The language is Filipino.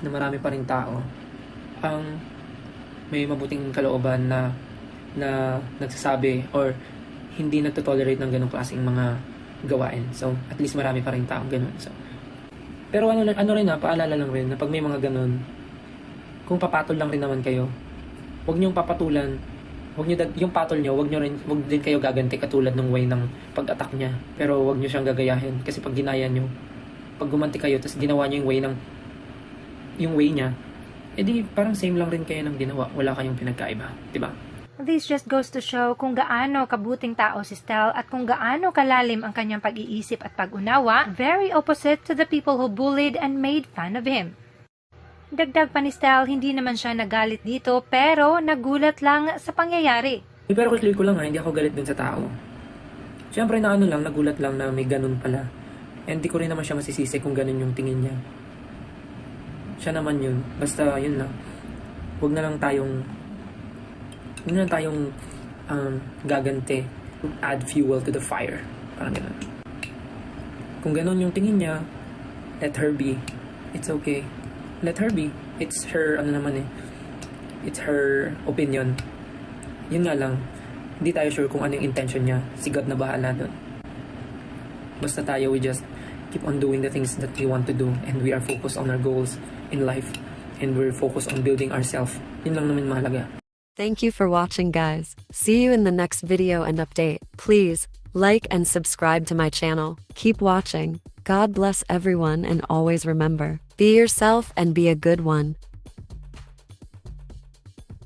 na marami pa rin tao ang may mabuting kalooban na na nagsasabi or hindi nagtotolerate ng ganong klaseng mga gawain. So, at least marami pa rin tao ganun. So, pero ano, ano rin na, paalala lang rin na pag may mga ganun, kung papatol lang rin naman kayo, huwag niyong papatulan, huwag niyo yung patol niyo, huwag niyo rin, huwag din kayo gaganti katulad ng way ng pag-attack niya. Pero huwag niyo siyang gagayahin kasi pag ginaya niyo, pag gumanti kayo tapos ginawa niyo yung way ng yung way niya, edi parang same lang rin kayo ng ginawa. Wala kayong pinagkaiba, 'di ba? This just goes to show kung gaano kabuting tao si Stel at kung gaano kalalim ang kanyang pag-iisip at pag-unawa, very opposite to the people who bullied and made fun of him. Dagdag pa ni Stel, hindi naman siya nagalit dito pero nagulat lang sa pangyayari. Eh, Pero clear ko lang ha, hindi ako galit dun sa tao. Siyempre na ano lang, nagulat lang na may ganun pala. And di ko rin naman siya masisisi kung ganun yung tingin niya. Siya naman yun. Basta yun lang. Huwag na lang tayong huwag na lang tayong um, gaganti. Add fuel to the fire. Parang ganun. Kung ganun yung tingin niya, let her be. It's okay. Let her be. It's her, ano naman eh. It's her opinion yun nga lang, hindi tayo sure kung ano yung intention niya. Si God na bahala doon. Basta tayo, we just keep on doing the things that we want to do and we are focused on our goals in life and we're focused on building ourselves. Thank you for watching, guys. See you in the next video and update. Please like and subscribe to my channel. Keep watching. God bless everyone and always remember be yourself and be a good one.